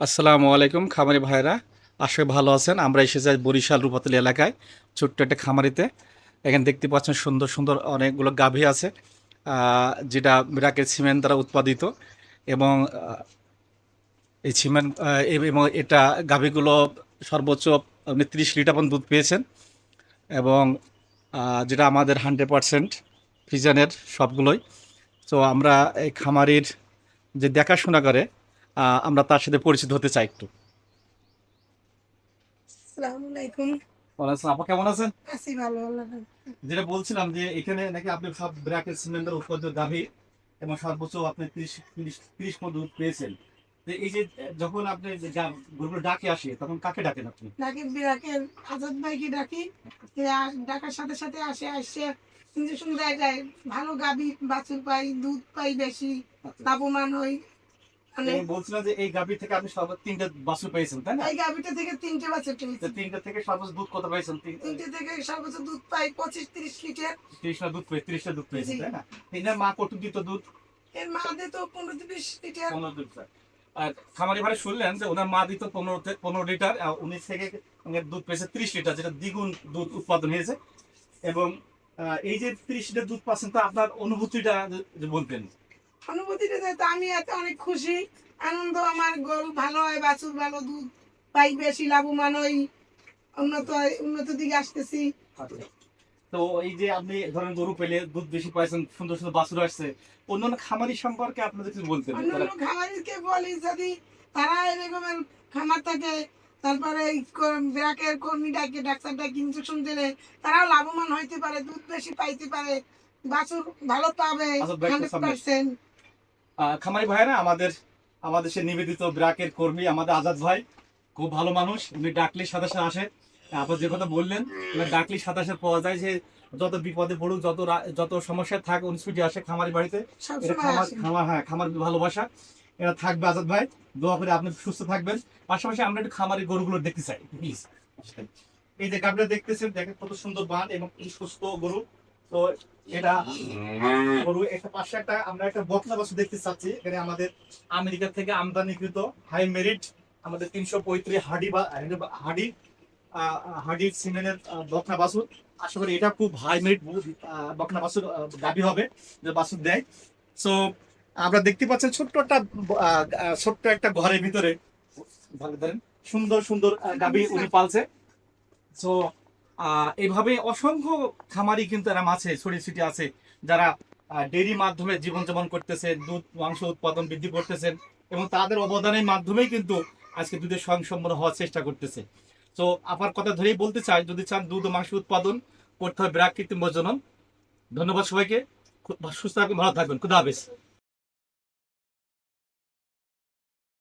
আসসালামু আলাইকুম, খামারি ভাইরা আশা ভালো আছেন। আমরা এসে যাই বরিশাল রূপাতলি এলাকায় ছোট্ট একটা খামারিতে। এখানে দেখতে পাচ্ছেন সুন্দর সুন্দর অনেকগুলো গাভী আছে যেটা মিরাকের সিমেন্ট দ্বারা উৎপাদিত এবং এই সিমেন্ট এবং এটা গাভীগুলো সর্বোচ্চ আপনি তিরিশ লিটার পর্যন্ত দুধ পেয়েছেন এবং যেটা আমাদের হান্ড্রেড পারসেন্ট ফিজানের সবগুলোই। তো আমরা এই খামারির যে দেখাশোনা করে আমরা তার সাথে পরিচিত হতে চাই একটু। আসসালামু আলাইকুম। আপা কেমন আছেন? আছি ভালো যেটা বলছিলাম যে এখানে নাকি আপনি সব ব্র্যাকেট উৎপাদিত গাভী এবং সর্বোচ্চ আপনি তিরিশ তিরিশ তিরিশ মতো দুধ পেয়েছেন। এই যে যখন আপনি গরুগুলো ডাকে আসে তখন কাকে ডাকেন আপনি? ডাকি বিরাকের আজাদ ভাইকে ডাকি। ডাকার সাথে সাথে আসে আসে ইঞ্জেকশন দেয় যায় ভালো গাবি বাছুর পাই দুধ পাই বেশি তাপমান হই। মানে বলছিলাম যে এই গাভী থেকে আপনি সর্বোচ্চ তিনটে বাছুর পেয়েছেন তাই না? এই গাবিটা থেকে তিনটে বাছুর পেয়েছি। তিনটে থেকে সর্বোচ্চ দুধ কত পেয়েছেন? তিনটে থেকে সর্বোচ্চ দুধ পাই পঁচিশ তিরিশ লিটার। তিরিশটা দুধ পেয়ে তিরিশটা দুধ পেয়েছেন তাই না? তিনটার মা কত দিত দুধ? এর মাঝে তো পনেরো থেকে বিশ লিটার। পনেরো লিটার আর খামারি ভাই শুনলেন যে ওনার মা দিত পনেরো পনেরো লিটার উনি থেকে দুধ পেয়েছে ত্রিশ লিটার যেটা দ্বিগুণ দুধ উৎপাদন হয়েছে। এবং এই যে ত্রিশ লিটার দুধ পাচ্ছেন তা আপনার অনুভূতিটা বলতেন। অনুভূতিটা যে তো আমি এত অনেক খুশি। আনন্দ আমার গরু ভালো হয় বাছুর ভালো দুধ পাই বেশি লাভবান হই। উন্নত উন্নত দিকে আসতেছি। তো এই যে আপনি ধরেন গরু পেলে দুধ বেশি পাইছেন সুন্দর সুন্দর বাছুর আসছে অন্যান্য খামারি সম্পর্কে আপনাদের কিছু অন্যান্য খামারিকে বলি যদি তারা এরকমের খামার থাকে তারপরে ব্র্যাকের কর্মী ডাকে ডাক্তার ডাকে ইঞ্জেকশন দিলে তারাও লাভবান হইতে পারে দুধ বেশি পাইতে পারে বাছুর ভালো পাবে হান্ড্রেড পার্সেন্ট খামারি ভাইরা আমাদের আমাদের সে নিবেদিত ব্রাকের কর্মী আমাদের আজাদ ভাই খুব ভালো মানুষ। উনি ডাকলি সাথে আসে। আপনার যে কথা বললেন এবার ডাকলি সাথে পাওয়া যায় যে যত বিপদে পড়ুক যত যত সমস্যা থাক উনি ছুটি আসে খামারি বাড়িতে। খামার খামার হ্যাঁ খামার ভালোবাসা। এরা থাকবে আজাদ ভাই। দোয়া করে আপনি সুস্থ থাকবেন। পাশাপাশি আমরা একটু খামারি গরুগুলো দেখতে চাই প্লিজ এই যে গাভীটা দেখতেছেন দেখেন কত সুন্দর বান এবং সুস্থ গরু। তো এটা গরু একটা পাশে একটা আমরা একটা বকনা বাছুর দেখতে চাচ্ছি। এখানে আমাদের আমেরিকা থেকে আমদানিকৃত হাই মেরিট আমাদের তিনশো পঁয়ত্রিশ হাডি বা হাডি হাডি সিমেন্টের আহ, বকনা বাছুর আশা করি এটা খুব হাই মেরিট বকনা বাছুর দাবি হবে যে বাছুর দেয়। সো আমরা দেখতে পাচ্ছেন ছোট্ট একটা ছোট্ট একটা ঘরের ভিতরে ভালো ধরেন সুন্দর সুন্দর গাভী উনি পালছে। সো এইভাবে অসংখ্য খামারি কিন্তু এরম আছে ছড়িয়ে ছিটিয়ে আছে, যারা ডেরি মাধ্যমে জীবনযাপন করতেছে দুধ, মাংস উৎপাদন বৃদ্ধি করতেছেন, এবং তাদের অবদানের মাধ্যমেই কিন্তু আজকে দুধের স্বয়ংসম্পন্ন হওয়ার চেষ্টা করতেছে। তো আপার কথা ধরেই বলতে চাই, যদি চান দুধ মাংস উৎপাদন করতে হবে কৃত্রিম প্রজনন ধন্যবাদ সবাইকে সুস্থ থাকবেন, ভালো থাকবেন, খুদা হাফেজ।